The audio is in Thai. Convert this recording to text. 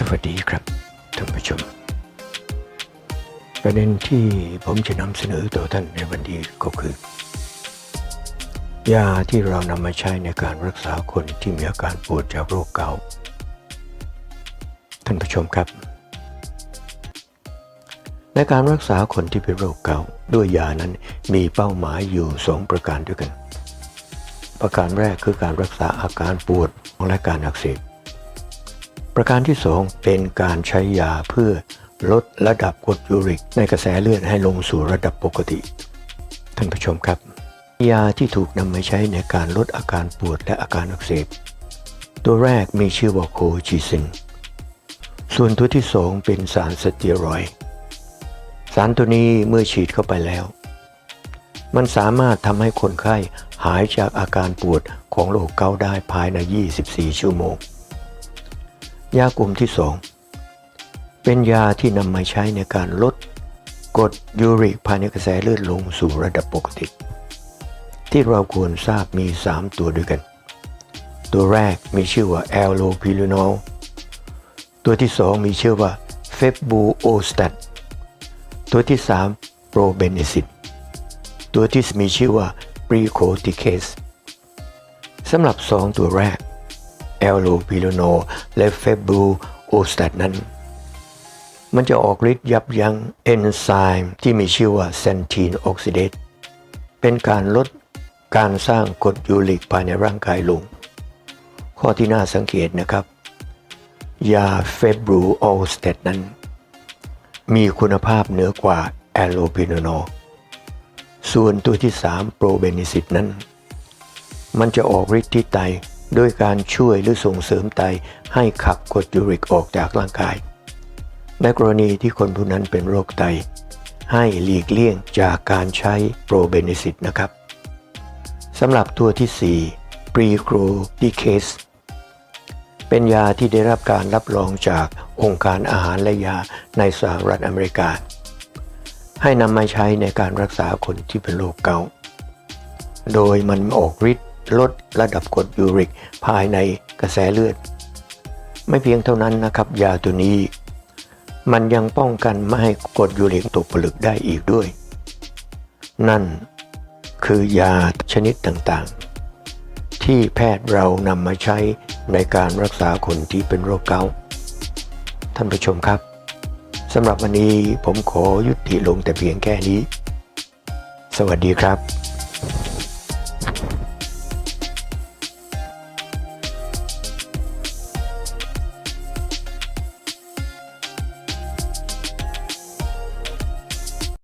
สวัสดีครับท่านผู้ชม ประเด็นที่ผมจะนำเสนอต่อท่านในวันนี้ก็คือ ยาที่เรานำมาใช้ในการรักษาคนที่มีอาการปวดจากโรคเกาต์ท่านผู้ชมครับ ในการรักษาคนที่เป็นโรคเกาต์ด้วยยานั้นมีเป้าหมายอยู่ 2 ประการด้วยกัน ประการแรกคือการรักษาอาการปวดและการอักเสบ ประการที่ 2 เป็นการใช้ยาเพื่อลดระดับกรดยูริก ในกระแสเลือดให้ลงสู่ระดับปกติ ท่านผู้ชมครับ ยาที่ถูกนำมาใช้ในการลดอาการปวดและอาการอักเสบ ตัวแรกมีชื่อว่าโคจิซิน ส่วนตัวที่ 2 เป็นสารสเตียรอย สารตัวนี้เมื่อฉีดเข้าไปแล้ว มันสามารถทำให้คนไข้หายจากอาการปวดของโรคเกาต์ได้ภายใน 24 ชั่วโมง ยากลุ่มที่ 2 เป็นยาที่นำมาใช้ในการลดกรดยูริกภายในกระแสเลือดลงสู่ระดับปกติ ที่เราควรทราบมี 3 ตัวด้วยกัน ตัวแรกมีชื่อว่าแอลโลพิลูนอลตัวที่ 2 มีชื่อว่าเฟบบูโอสตัตตัวที่ 3 โปรเบเนซิตตัวที่มีชื่อว่าปรีโคติเคสสำหรับ 2 ตัวแรก แอลโลพิโลโน และเฟบูโอสตัตนั้น มันจะออกฤทธิ์ยับยั้งเอนไซม์ที่มีชื่อว่าเซนทีนออกซิเดตเป็นการลดการสร้างกรดยูริกภายในร่างกายลง ข้อที่น่าสังเกตนะครับ ยาเฟบรูโอสเตตนั้น มีคุณภาพเหนือกว่าแอลโลพิโลโน ส่วนตัวที่ 3 โปรเบนิซิตนั้น มันจะออกฤทธิ์ที่ไต โดยการช่วยหรือส่งเสริมไตให้ขับกรดยูริกออกจากร่างกาย ในกรณีที่คนผู้นั้นเป็นโรคไต ให้หลีกเลี่ยงจากการใช้โปรเบนิซิตนะครับสำหรับตัวที่4ปรีโครดีเคสเป็นยาที่ได้รับการรับรองจากองค์การอาหารและยาในสหรัฐอเมริกา ให้นำมาใช้ในการรักษาคนที่เป็นโรคเกาต์โดยมันออกฤทธิ์ ลดระดับกรดยูริกภายในกระแสเลือด ไม่เพียงเท่านั้นนะครับ ยาตัวนี้ มันยังป้องกันไม่ให้กรดยูริกตกผลึกได้อีกด้วย นั่นคือยาชนิดต่างๆ ที่แพทย์เรานำมาใช้ในการรักษาคนที่เป็นโรคเกาต์ท่านผู้ชมครับสำหรับวันนี้ผมขอยุติลงแต่เพียงแค่นี้ สวัสดีครับ